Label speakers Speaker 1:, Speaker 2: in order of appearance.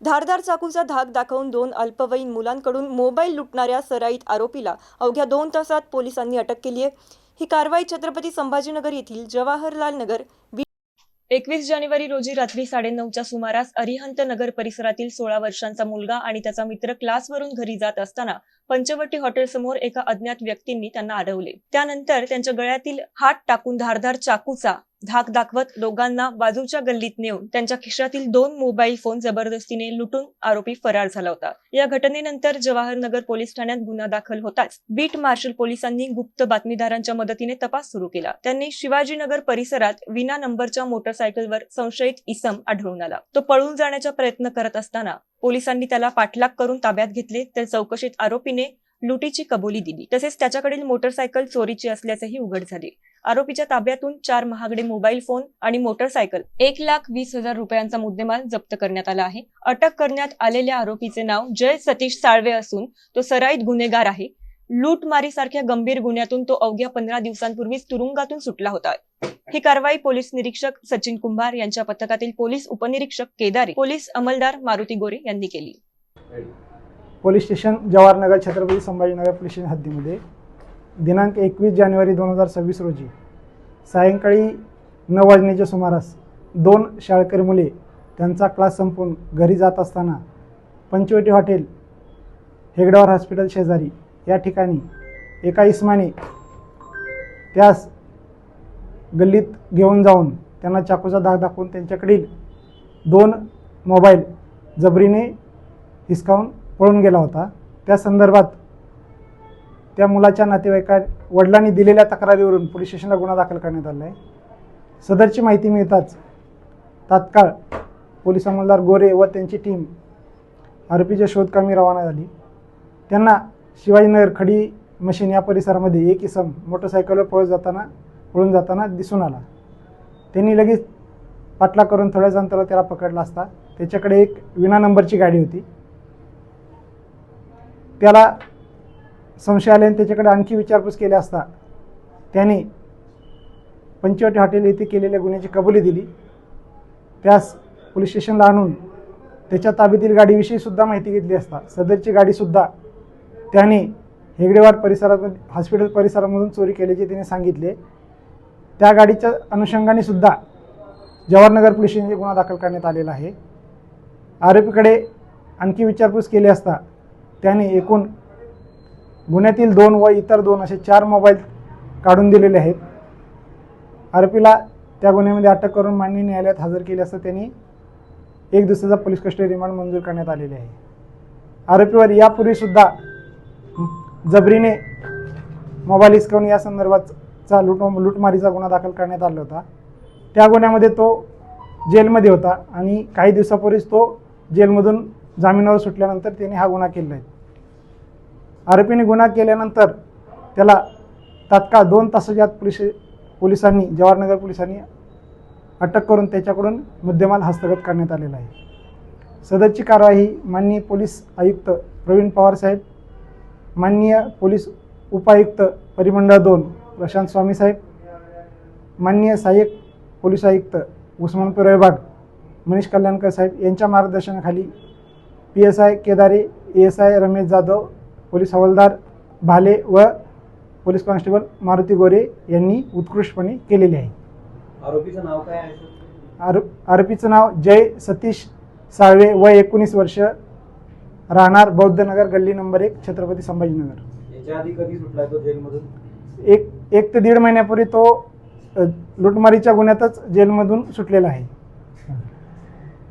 Speaker 1: धारधार चाकूचा धाक दाखवून दोन अल्पवयीन मुलांकडून मोबाईल लुटणाऱ्या सराईत आरोपीला अवघ्या दोन तासात पोलिसांनी अटक केली आहे. ही कारवाई छत्रपती संभाजीनगर येथील जवाहरलाल नगर एकवीस जानेवारी रोजी रात्री साडेनऊच्या सुमारास अरिहंत नगर परिसरातील सोळा वर्षांचा मुलगा आणि त्याचा मित्र क्लासवरून घरी जात असताना पंचवटी हॉटेल समोर एका अज्ञात व्यक्तींनी त्यांना अडवले. त्यानंतर त्यांच्या गळ्यातील हात टाकून धारधार चाकूचा धाक दाखवत दोघांना बाजूच्या गल्लीत नेऊन त्यांच्या खिशातील दोन मोबाईल फोन जबरदस्तीने लुटून आरोपी फरार झाला होता. या घटनेनंतर जवाहरनगर पोलीस ठाण्यात गुन्हा दाखल होताच. बीट मार्शल पोलिसांनी गुप्त बातमीदारांच्या मदतीने तपास सुरू केला. त्यांनी शिवाजीनगर परिसरात विना नंबरच्या मोटरसायकलवर संशयित इसम आढळून आला. तो पळून जाण्याचा प्रयत्न करत असताना पोलिसांनी त्याला पाठलाग करून ताब्यात घेतले तर चौकशीत आरोपीने लुटीची कबुली दिली. तसेच त्याच्याकडील मोटरसायकल चोरीची असल्याचेही उघड झाले. आरोपीच्या ताब्यातून चार महागडे मोबाईल फोन आणि मोटरसायकल एक लाख वीस हजार रुपयांचा मुद्देमाल जप्त करण्यात आला आहे. अटक करण्यात आलेल्या आरोपीचे नाव जय सतीश साळवे असून तो सराईत गुन्हेगार आहे. लूटमारीसारख्या गंभीर गुन्ह्यातून तो अवघ्या पंधरा दिवसांपूर्वीच तुरुंगातून सुटला होता. ही कारवाई पोलीस निरीक्षक सचिन कुंभार यांच्या पथकातील पोलीस उपनिरीक्षक केदारी पोलीस अंमलदार मारुती गोरे यांनी केली.
Speaker 2: Police station Jawaharnagar Chhatrapati Sambhajinagar police station हद्दीमध्ये दिनांक एकवीस जानेवारी दोन हजार सव्वीस रोजी सायंकाळी नऊ वाजण्याच्या सुमारास दोन शाळकरी मुले त्यांचा क्लास संपून घरी जात असताना पंचवटी हॉटेल हेगडावर हॉस्पिटल शेजारी या ठिकाणी एका इस्माने त्यास गल्लीत घेऊन जाऊन त्यांना चाकूचा दाग दाखवून त्यांच्याकडील दोन मोबाईल जबरीने हिसकावून पळून गेला होता. त्या संदर्भात त्या मुलाच्या नातेवाईका वडिलांनी दिलेल्या तक्रारीवरून पोलीस स्टेशनला गुन्हा दाखल करण्यात आला आहे. सदरची माहिती मिळताच तात्काळ पोलीस अंमलदार गोरे व त्यांची टीम आरोपीच्या शोधकामी रवाना झाली. त्यांना शिवाजीनगर खडी मशीन या परिसरामध्ये एक इसम मोटरसायकलवर पळत जाताना पळून जाताना दिसून आला. त्यांनी लगेच पाटला करून थोड्याच अंतरावर त्याला पकडला असता. त्याच्याकडे एक विना नंबरची गाडी होती. त्याला संशय आल्याने त्याच्याकडे आणखी विचारपूस केली असता. त्याने पंचवटी हॉटेल येथे केलेल्या गुन्ह्याची कबुली दिली. त्यास पोलीस स्टेशनला आणून त्याच्या ताब्यातील गाडीविषयीसुद्धा माहिती घेतली असता. सदरची गाडीसुद्धा त्याने हेगडेवार परिसरामध्ये हॉस्पिटल परिसरामधून चोरी केल्याचे तिने सांगितले. त्या गाडीच्या अनुषंगाने सुद्धा जवाहरनगर पोलीस स्टेशनचे गुन्हा दाखल करण्यात आलेला आहे. आरोपीकडे आणखी विचारपूस केली असता त्याने एकूण गुन्ह्यातील दोन व इतर दोन असे चार मोबाईल काढून दिलेले आहेत. आरोपीला त्या गुन्ह्यामध्ये अटक करून मान्य न्यायालयात हजर केले असता त्यांनी एक दिवसाचा पोलीस कस्टडी रिमांड मंजूर करण्यात आलेले आहे. आरोपीवर यापूर्वीसुद्धा जबरीने मोबाईल हिसकावून या संदर्भातचा लूट लूटमारीचा गुन्हा दाखल करण्यात आला होता. त्या गुन्ह्यामध्ये तो जेलमध्ये होता आणि काही दिवसापूर्वीच तो जेलमधून जामिनावर सुटल्यानंतर त्याने हा गुन्हा केलेला आहे. आरोपीने गुन्हा केल्यानंतर त्याला तात्काळ दोन तासाच्या आत पोलीस पोलिसांनी जवाहरनगर पोलिसांनी अटक करून त्याच्याकडून मुद्देमाल हस्तगत करण्यात आलेला आहे. सदरची कारवाई माननीय पोलीस आयुक्त प्रवीण पवार साहेब माननीय पोलीस उपायुक्त परिमंडळ दोन प्रशांत स्वामी साहेब माननीय सहाय्यक पोलीस आयुक्त उस्मानपूर विभाग मनीष कल्याणकर साहेब यांच्या मार्गदर्शनाखाली P S I Kedare A S I Ramesh Jadhav police हवालदार भाले व पोलीस कॉन्स्टेबल मारुती गोरे यांनी उत्कृष्टपणे केलेले आहे.
Speaker 3: आरोपीचं नाव काय आहे
Speaker 2: आरो आरोपीचं नाव जय सतीश साळवे वय एकोणीस वर्ष राहणार बौद्धनगर गल्ली नंबर एक छत्रपती संभाजीनगर.
Speaker 3: याच्या आधी कधी सुटलाय तो जेलमधून?
Speaker 2: एक एक ते दीड महिन्यापूर्वी तो अ, लुटमारीच्या गुन्ह्यातच जेलमधून सुटलेला आहे.